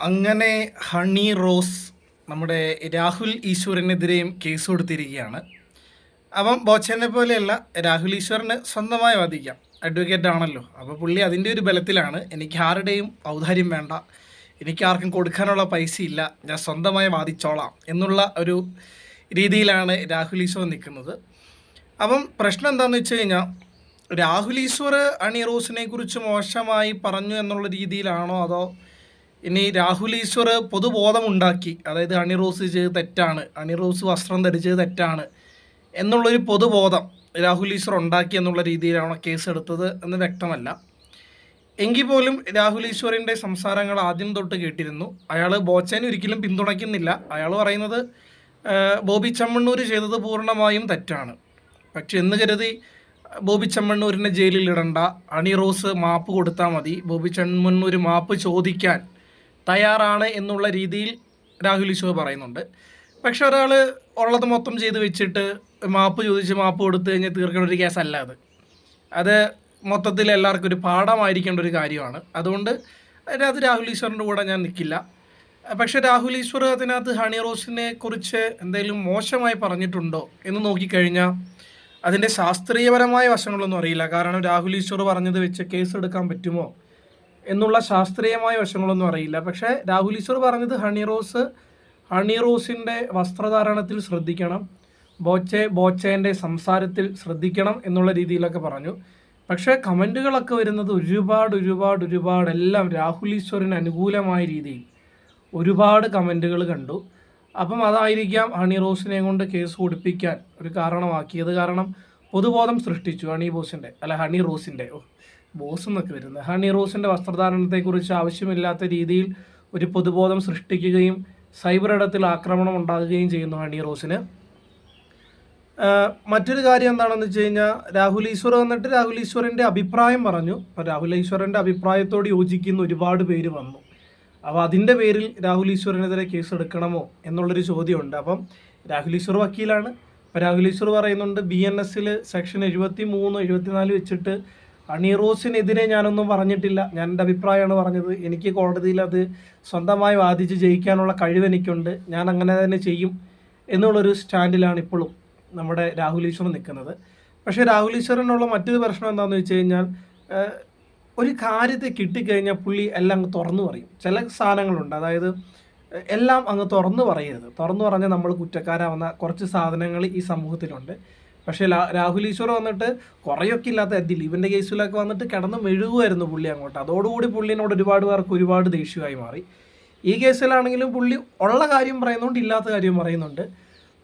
അങ്ങനെ ഹണി റോസ് നമ്മുടെ രാഹുൽ ഈശ്വറിനെതിരെയും കേസ് കൊടുത്തിരിക്കുകയാണ്. അപ്പം ബോച്ചനെ പോലെയല്ല രാഹുൽ ഈശ്വറിന് സ്വന്തമായി വാദിക്കാം. അഡ്വക്കേറ്റ് ആണല്ലോ. അപ്പോൾ പുള്ളി അതിന്റെ ഒരു ബലത്തിലാണ്. എനിക്ക് ആരുടെയും ഔദാര്യം വേണ്ട. എനിക്ക് ആർക്കും കൊടുക്കാനുള്ള പൈസ ഇല്ല. ഞാൻ സ്വന്തമായി വാദിച്ചോളാം എന്നുള്ള ഒരു രീതിയിലാണ് രാഹുൽ ഈശ്വർ നിൽക്കുന്നത്. അപ്പം പ്രശ്നം എന്താണെന്ന് വെച്ച് കഴിഞ്ഞാൽ രാഹുൽ ഈശ്വർ അണി റോസിനെ കുറിച്ച് മോശമായി പറഞ്ഞു എന്നുള്ള രീതിയിലാണോ അതോ ഇനി രാഹുൽ ഈശ്വർ പൊതുബോധമുണ്ടാക്കി. അതായത് അണി റോസ് ചെയ്ത് തെറ്റാണ്. അണി റോസ് വസ്ത്രം ധരിച്ചത് തെറ്റാണ് എന്നുള്ളൊരു പൊതുബോധം രാഹുൽ ഈശ്വർ ഉണ്ടാക്കി എന്നുള്ള രീതിയിലാണ് കേസ് എടുത്തത് എന്ന് വ്യക്തമല്ല. എങ്കിൽ പോലും രാഹുൽ ഈശ്വറിന്റെ സംസാരങ്ങൾ ആദ്യം തൊട്ട് കേട്ടിരുന്നു. അയാൾ ബോച്ചനെ ഒരിക്കലും പിന്തുണയ്ക്കുന്നില്ല. അയാൾ പറയുന്നത് ബോബി ചമ്മണ്ണൂർ ചെയ്തത് പൂർണമായും തെറ്റാണ്. പക്ഷെ എന്ന് കരുതി ബോബി ചമ്മണ്ണൂരിനെ ജയിലിൽ ഇടണ്ട അണി റോസ് മാപ്പ് കൊടുത്താൽ മതി. ബോബി ചമ്മണ്ണൂർ മാപ്പ് ചോദിക്കാൻ തയ്യാറാണ് എന്നുള്ള രീതിയിൽ രാഹുൽ ഈശോ പറയുന്നുണ്ട്. പക്ഷെ ഒരാൾ ഉള്ളത് മൊത്തം ചെയ്ത് വെച്ചിട്ട് മാപ്പ് ചോദിച്ച് മാപ്പ് കൊടുത്തു കഴിഞ്ഞാൽ തീർക്കേണ്ട ഒരു കേസല്ല അത്. അത് മൊത്തത്തിൽ എല്ലാവർക്കും ഒരു പാഠമായിരിക്കേണ്ട ഒരു കാര്യമാണ്. അതുകൊണ്ട് അതിനകത്ത് രാഹുൽ ഈശ്വറിന്റെ കൂടെ ഞാൻ നിൽക്കില്ല പക്ഷേ രാഹുൽ ഈശ്വർ അതിനകത്ത് ഹണി റോസിനെ കുറിച്ച് എന്തെങ്കിലും മോശമായി പറഞ്ഞിട്ടുണ്ടോ എന്ന് നോക്കിക്കഴിഞ്ഞാൽ അതിന്റെ ശാസ്ത്രീയപരമായ വശങ്ങളൊന്നും അറിയില്ല. കാരണം രാഹുൽ ഈശ്വർ പറഞ്ഞത് വെച്ച് കേസ് എടുക്കാൻ പറ്റുമോ? എന്നുള്ള ശാസ്ത്രീയമായ വശങ്ങളൊന്നും അറിയില്ല. പക്ഷേ രാഹുൽ ഈശ്വർ പറഞ്ഞത് ഹണി റോസ് ഹണി റോസിന്റെ വസ്ത്രധാരണത്തിൽ ശ്രദ്ധിക്കണം ബോച്ചെ ബോച്ചേന്റെ സംസാരത്തിൽ ശ്രദ്ധിക്കണം എന്നുള്ള രീതിയിലൊക്കെ പറഞ്ഞു. പക്ഷേ കമന്റുകളൊക്കെ വരുന്നത് ഒരുപാട് ഒരുപാട് ഒരുപാട് എല്ലാം രാഹുൽ ഈശ്വറിന് അനുകൂലമായ രീതിയിൽ ഒരുപാട് കമന്റുകൾ കണ്ടു. അപ്പം അതായിരിക്കാം ഹണി റോസിനെ കൊണ്ട് കേസ് കൊടുപ്പിക്കാൻ ഒരു കാരണമാക്കിയത്. കാരണം പൊതുബോധം സൃഷ്ടിച്ചു ഹണി ബോസിന്റെ അല്ല ഹണി റോസിന്റെ ബോസ് എന്നൊക്കെ വരുന്നത്. ഹണി റോസിന്റെ വസ്ത്രധാരണത്തെക്കുറിച്ച് ആവശ്യമില്ലാത്ത രീതിയിൽ ഒരു പൊതുബോധം സൃഷ്ടിക്കുകയും സൈബർ ഇടത്തിൽ ആക്രമണം ഉണ്ടാകുകയും ചെയ്യുന്നു ഹണി റോസിന്. മറ്റൊരു കാര്യം എന്താണെന്ന് വെച്ച് കഴിഞ്ഞാൽ രാഹുൽ ഈശ്വർ വന്നിട്ട് രാഹുൽ ഈശ്വറിന്റെ അഭിപ്രായം പറഞ്ഞു. രാഹുൽ ഈശ്വറിന്റെ അഭിപ്രായത്തോട് യോജിക്കുന്ന ഒരുപാട് പേര് വന്നു. അപ്പോൾ അതിന്റെ പേരിൽ രാഹുൽ ഈശ്വറിനെതിരെ കേസ് എടുക്കണമോ എന്നുള്ളൊരു ചോദ്യമുണ്ട്. അപ്പം രാഹുൽ ഈശ്വർ വക്കീലാണ്. അപ്പോൾ രാഹുൽ ഈശ്വർ പറയുന്നുണ്ട് ബി എൻ എസിൽ സെക്ഷൻ എഴുപത്തി മൂന്ന് എഴുപത്തിനാല് വെച്ചിട്ട് അണീറോസിനെതിരെ ഞാനൊന്നും പറഞ്ഞിട്ടില്ല. ഞാൻ എന്റെ അഭിപ്രായമാണ് പറഞ്ഞത്. എനിക്ക് കോടതിയിൽ അത് സ്വന്തമായി വാദിച്ച് ജയിക്കാനുള്ള കഴിവ് എനിക്കുണ്ട്. ഞാൻ അങ്ങനെ തന്നെ ചെയ്യും എന്നുള്ളൊരു സ്റ്റാൻഡിലാണ് ഇപ്പോഴും നമ്മുടെ രാഹുൽ ഈശ്വർ നിൽക്കുന്നത്. പക്ഷേ രാഹുൽ ഈശ്വറിനുള്ള മറ്റൊരു പ്രശ്നം എന്താണെന്ന് വെച്ച് കഴിഞ്ഞാൽ ഒരു കാര്യത്തെ കിട്ടിക്കഴിഞ്ഞാൽ പുള്ളി എല്ലാം അങ്ങ് തുറന്നു പറയും. ചില സാധനങ്ങളുണ്ട്. അതായത് എല്ലാം അങ്ങ് തുറന്നു പറയരുത്. തുറന്നു പറഞ്ഞാൽ നമ്മൾ കുറ്റക്കാരാവുന്ന കുറച്ച് സാധനങ്ങൾ ഈ സമൂഹത്തിലുണ്ട്. പക്ഷേ രാഹുൽ ഈശ്വർ വന്നിട്ട് കുറേയൊക്കെ ഇല്ലാത്ത ദിലീപിന്റെ കേസിലൊക്കെ വന്നിട്ട് കിടന്ന് മെഴുകുമായിരുന്നു പുള്ളി അങ്ങോട്ട്. അതോടുകൂടി പുള്ളിനോട് ഒരുപാട് പേർക്ക് ഒരുപാട് ദേഷ്യമായി മാറി. ഈ കേസിലാണെങ്കിലും പുള്ളി ഉള്ള കാര്യം പറയുന്നുണ്ട് ഇല്ലാത്ത കാര്യം പറയുന്നുണ്ട്.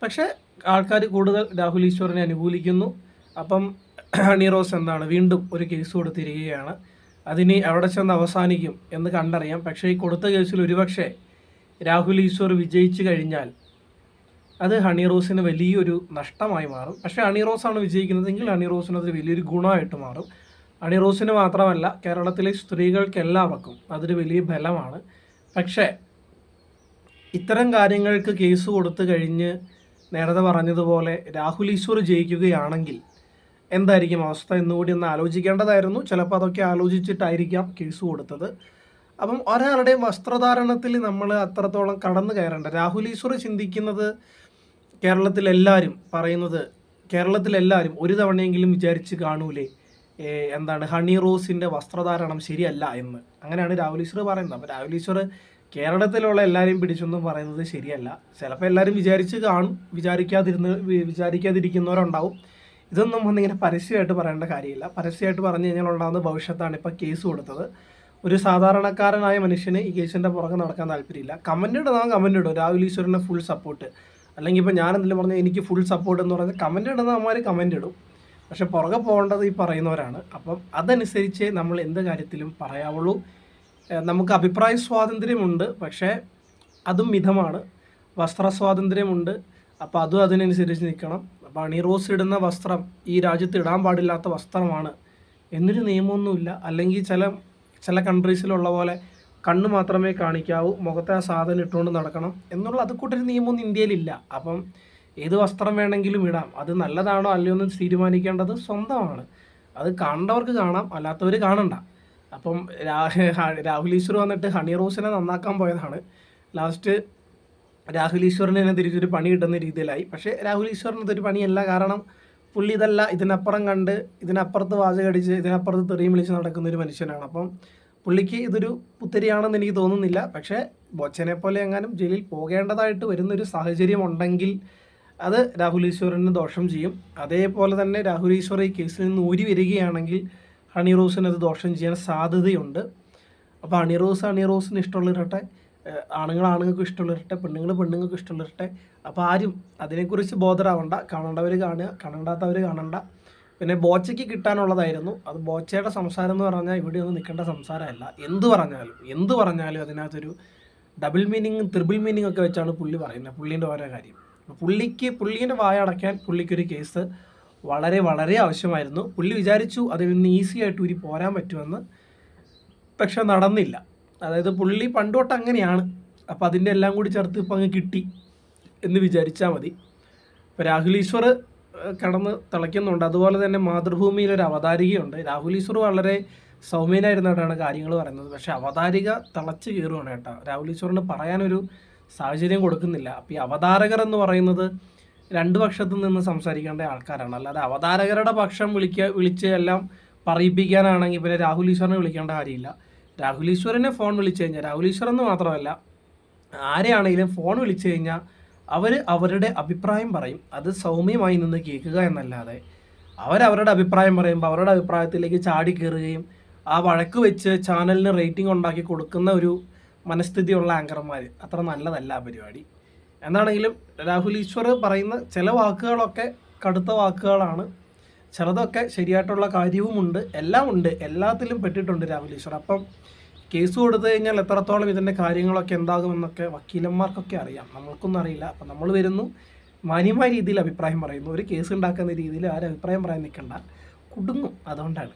പക്ഷേ ആൾക്കാർ കൂടുതൽ രാഹുൽ ഈശ്വറിനെ അനുകൂലിക്കുന്നു. അപ്പം ഹണി റോസ് എന്താണ് വീണ്ടും ഒരു കേസ് കൊടുത്തിരിക്കുകയാണ്. അതിനി എവിടെ ചെന്ന് അവസാനിക്കും എന്ന് കണ്ടറിയാം. പക്ഷേ ഈ കൊടുത്ത കേസിൽ ഒരുപക്ഷെ രാഹുൽ ഈശ്വർ വിജയിച്ചു കഴിഞ്ഞാൽ അത് ഹണി റോസിന് വലിയൊരു നഷ്ടമായി മാറും. പക്ഷേ ഹണി റോസാണ് വിജയിക്കുന്നതെങ്കിൽ ഹണി റോസിന് അത് വലിയൊരു ഗുണമായിട്ട് മാറും. ഹണി റോസിന് മാത്രമല്ല കേരളത്തിലെ സ്ത്രീകൾക്ക് എല്ലാവർക്കും അതൊരു വലിയ ബലമാണ്. പക്ഷേ ഇത്തരം കാര്യങ്ങൾക്ക് കേസ് കൊടുത്തു കഴിഞ്ഞ് നേരത്തെ പറഞ്ഞതുപോലെ രാഹുൽ ഈശ്വർ ജയിക്കുകയാണെങ്കിൽ എന്തായിരിക്കും അവസ്ഥ എന്നുകൂടി ഒന്ന് ആലോചിക്കേണ്ടതായിരുന്നു. ചിലപ്പോൾ അതൊക്കെ ആലോചിച്ചിട്ടായിരിക്കാം കേസ് കൊടുത്തത്. അപ്പം ഒരാളുടെയും വസ്ത്രധാരണത്തിൽ നമ്മൾ അത്രത്തോളം കടന്നു കയറേണ്ട. രാഹുൽ ഈശ്വർ ചിന്തിക്കുന്നത് കേരളത്തിലെല്ലാവരും പറയുന്നത് കേരളത്തിലെല്ലാവരും ഒരു തവണയെങ്കിലും വിചാരിച്ച് കാണൂലേ എന്താണ് ഹണി റോസിന്റെ വസ്ത്രധാരണം ശരിയല്ല എന്ന്. അങ്ങനെയാണ് രാഹുൽ ഈശ്വർ പറയുന്നത്. അപ്പോൾ രാഹുൽ ഈശ്വർ കേരളത്തിലുള്ള എല്ലാവരെയും പിടിച്ചൊന്നും പറയുന്നത് ശരിയല്ല. ചിലപ്പോൾ എല്ലാവരും വിചാരിച്ച് കാണും വിചാരിക്കാതിരുന്ന് വിചാരിക്കാതിരിക്കുന്നവരുണ്ടാവും. ഇതൊന്നും ഒന്നിങ്ങനെ പരസ്യമായിട്ട് പറയേണ്ട കാര്യമില്ല. പരസ്യമായിട്ട് പറഞ്ഞു കഴിഞ്ഞാൽ ഉണ്ടാകുന്ന ഭവിഷ്യത്താണ് ഇപ്പോൾ കേസ് കൊടുത്തത്. ഒരു സാധാരണക്കാരനായ മനുഷ്യന് ഈ കേസിന്റെ പുറകെ നടക്കാൻ താല്പര്യമില്ല. കമന്റ് ഇടുന്ന കമന്റ് ഇടും. രാഹുൽ ഈശ്വറിന്റെ ഫുൾ സപ്പോർട്ട് അല്ലെങ്കിൽ ഇപ്പോൾ ഞാൻ എന്തെങ്കിലും പറഞ്ഞാൽ എനിക്ക് ഫുൾ സപ്പോർട്ട് എന്ന് പറഞ്ഞാൽ കമന്റ് ഇടുന്ന അമ്മമാർ കമന്റ് ഇടും. പക്ഷേ പുറകെ പോകേണ്ടത് ഈ പറയുന്നവരാണ്. അപ്പം അതനുസരിച്ച് നമ്മൾ എന്ത് കാര്യത്തിലും പറയാവുള്ളൂ. നമുക്ക് അഭിപ്രായ സ്വാതന്ത്ര്യമുണ്ട്. പക്ഷേ അതും മിതമാണ്. വസ്ത്ര സ്വാതന്ത്ര്യമുണ്ട്. അപ്പോൾ അതും അതിനനുസരിച്ച് നിൽക്കണം. അപ്പോൾ അണിറോസ് ഇടുന്ന വസ്ത്രം ഈ രാജ്യത്ത് ഇടാൻ പാടില്ലാത്ത വസ്ത്രമാണ്. എന്നൊരു നിയമമൊന്നുമില്ല. അല്ലെങ്കിൽ ചില ചില കൺട്രീസിലുള്ള പോലെ കണ്ണ് മാത്രമേ കാണിക്കാവൂ മുഖത്തെ ആ സാധനം ഇട്ടുകൊണ്ട് നടക്കണം എന്നുള്ള അത് കൂട്ടൊരു നിയമമൊന്നും ഇന്ത്യയിലില്ല. അപ്പം ഏത് വസ്ത്രം വേണമെങ്കിലും ഇടാം. അത് നല്ലതാണോ അല്ലയോ എന്ന് തീരുമാനിക്കേണ്ടത് സ്വന്തമാണ്. അത് കാണേണ്ടവർക്ക് കാണാം അല്ലാത്തവർ കാണണ്ട. അപ്പം രാഹുൽ ഈശ്വർ വന്നിട്ട് ഹണി റോസിനെ നന്നാക്കാൻ പോയതാണ്. ലാസ്റ്റ് രാഹുൽ ഈശ്വറിന് തന്നെ തിരിച്ചൊരു പണി കിട്ടുന്ന രീതിയിലായി. പക്ഷേ രാഹുൽ ഈശ്വറിന് ഇതൊരു പണിയല്ല. കാരണം പുള്ളി ഇതല്ല ഇതിനപ്പുറം കണ്ട് ഇതിനപ്പുറത്ത് വാചകടിച്ച് ഇതിനപ്പുറത്ത് തെറിയും വിളിച്ച് നടക്കുന്ന ഒരു മനുഷ്യനാണ്. അപ്പം പുള്ളിക്ക് ഇതൊരു പുത്തരിയാണെന്ന് എനിക്ക് തോന്നുന്നില്ല. പക്ഷേ ബൊച്ചനെ പോലെ എങ്ങാനും ജയിലിൽ പോകേണ്ടതായിട്ട് വരുന്നൊരു സാഹചര്യം ഉണ്ടെങ്കിൽ അത് രാഹുൽ ഈശ്വറിന് ദോഷം ചെയ്യും. അതേപോലെ തന്നെ രാഹുൽ ഈശ്വർ ഈ കേസിൽ നിന്ന് ഊരി വരികയാണെങ്കിൽ ഹണി റോസിന് അത് ദോഷം ചെയ്യാൻ സാധ്യതയുണ്ട്. അപ്പോൾ ഹണി റോസ് ഹണി റോസിന് ഇഷ്ടമുള്ളവരട്ടെ ആണുങ്ങൾ ആണുങ്ങൾക്ക് ഇഷ്ടമുള്ളവരട്ടെ പെണ്ണുങ്ങൾ പെണ്ണുങ്ങൾക്ക് ഇഷ്ടമുള്ളവരട്ടെ അപ്പോൾ ആരും അതിനെക്കുറിച്ച് ബോധരാവണ്ട. കാണേണ്ടവർ കാണുക. കാണണ്ടാത്തവർ കാണണ്ട. പിന്നെ ബോച്ചയ്ക്ക് കിട്ടാനുള്ളതായിരുന്നു. അത് ബോച്ചയുടെ സംസാരം എന്ന് പറഞ്ഞാൽ ഇവിടെ ഒന്നും നിൽക്കേണ്ട സംസാരമല്ല. എന്ത് പറഞ്ഞാലും എന്ത് പറഞ്ഞാലും അതിനകത്തൊരു ഡബിൾ മീനിങ് ത്രിബിൾ മീനിങ് ഒക്കെ വെച്ചാണ് പുള്ളി പറയുന്നത്. പുള്ളീന്റെ ഓരോ കാര്യം. പുള്ളിക്ക് പുള്ളീന്റെ വായ അടയ്ക്കാൻ പുള്ളിക്കൊരു കേസ് വളരെ വളരെ ആവശ്യമായിരുന്നു. പുള്ളി വിചാരിച്ചു അതിൽ നിന്ന് ഈസി ആയിട്ട് ഊരി പോരാൻ പറ്റുമെന്ന്. പക്ഷെ നടന്നില്ല. അതായത് പുള്ളി പണ്ടോട്ട് അങ്ങനെയാണ്. അപ്പോൾ അതിന്റെ എല്ലാം കൂടി ചേർത്ത് ഇപ്പം അങ്ങ് കിട്ടി എന്ന് വിചാരിച്ചാൽ മതി. ഇപ്പോൾ രാഹുൽ ഈശ്വർ കടന്ന് തിളയ്ക്കുന്നുണ്ട്. അതുപോലെ തന്നെ മാതൃഭൂമിയിൽ ഒരു അവതാരികയുണ്ട്. രാഹുൽ ഈശ്വർ വളരെ സൗമ്യനായിരുന്നിട്ടാണ് കാര്യങ്ങൾ പറയുന്നത്. പക്ഷേ അവതാരിക തിളച്ച് കയറുകയാണ് കേട്ടോ. രാഹുൽ ഈശ്വറിന് പറയാനൊരു സാഹചര്യം കൊടുക്കുന്നില്ല. അപ്പോൾ ഈ അവതാരകർ എന്ന് പറയുന്നത് രണ്ട് പക്ഷത്തു നിന്ന് സംസാരിക്കേണ്ട ആൾക്കാരാണ്. അല്ലാതെ അവതാരകരുടെ പക്ഷം വിളിക്കുക വിളിച്ച് എല്ലാം പറയിപ്പിക്കാനാണെങ്കിൽ പിന്നെ രാഹുൽ ഈശ്വറിനെ വിളിക്കേണ്ട കാര്യമില്ല. രാഹുൽ ഈശ്വറിനെ ഫോൺ വിളിച്ചു കഴിഞ്ഞാൽ രാഹുൽ ഈശ്വർ എന്ന് മാത്രമല്ല ആരെയാണെങ്കിലും ഫോൺ വിളിച്ചു കഴിഞ്ഞാൽ അവർ അവരുടെ അഭിപ്രായം പറയും. അത് സൗമ്യമായി നിന്ന് കേൾക്കുക എന്നല്ലാതെ. അവരവരുടെ അഭിപ്രായം പറയുമ്പോൾ അവരുടെ അഭിപ്രായത്തിലേക്ക് ചാടി കയറുകയും ആ വഴക്ക് വെച്ച് ചാനലിന് റേറ്റിംഗ് ഉണ്ടാക്കി കൊടുക്കുന്ന ഒരു മനസ്ഥിതിയുള്ള ആങ്കർമാർ അത്ര നല്ലതല്ല ആ പരിപാടി. എന്താണെങ്കിലും രാഹുൽ ഈശ്വർ പറയുന്ന ചില വാക്കുകളൊക്കെ കടുത്ത വാക്കുകളാണ്. ചിലതൊക്കെ ശരിയായിട്ടുള്ള കാര്യവുമുണ്ട്. എല്ലാം ഉണ്ട് എല്ലാത്തിലും പെട്ടിട്ടുണ്ട് രാഹുൽ ഈശ്വർ. അപ്പം കേസ് കൊടുത്തു കഴിഞ്ഞാൽ എത്രത്തോളം ഇതിന്റെ കാര്യങ്ങളൊക്കെ എന്താകുമെന്നൊക്കെ വക്കീലന്മാർക്കൊക്കെ അറിയാം. നമ്മൾക്കൊന്നും അറിയില്ല. അപ്പം നമ്മൾ വരുന്നു. മാന്യമായ രീതിയിൽ അഭിപ്രായം പറയുന്നു. ഒരു കേസ് ഉണ്ടാക്കുന്ന രീതിയിൽ ആരും അഭിപ്രായം പറയാൻ നിൽക്കണ്ട. കുടുങ്ങും. അതുകൊണ്ടാണ്.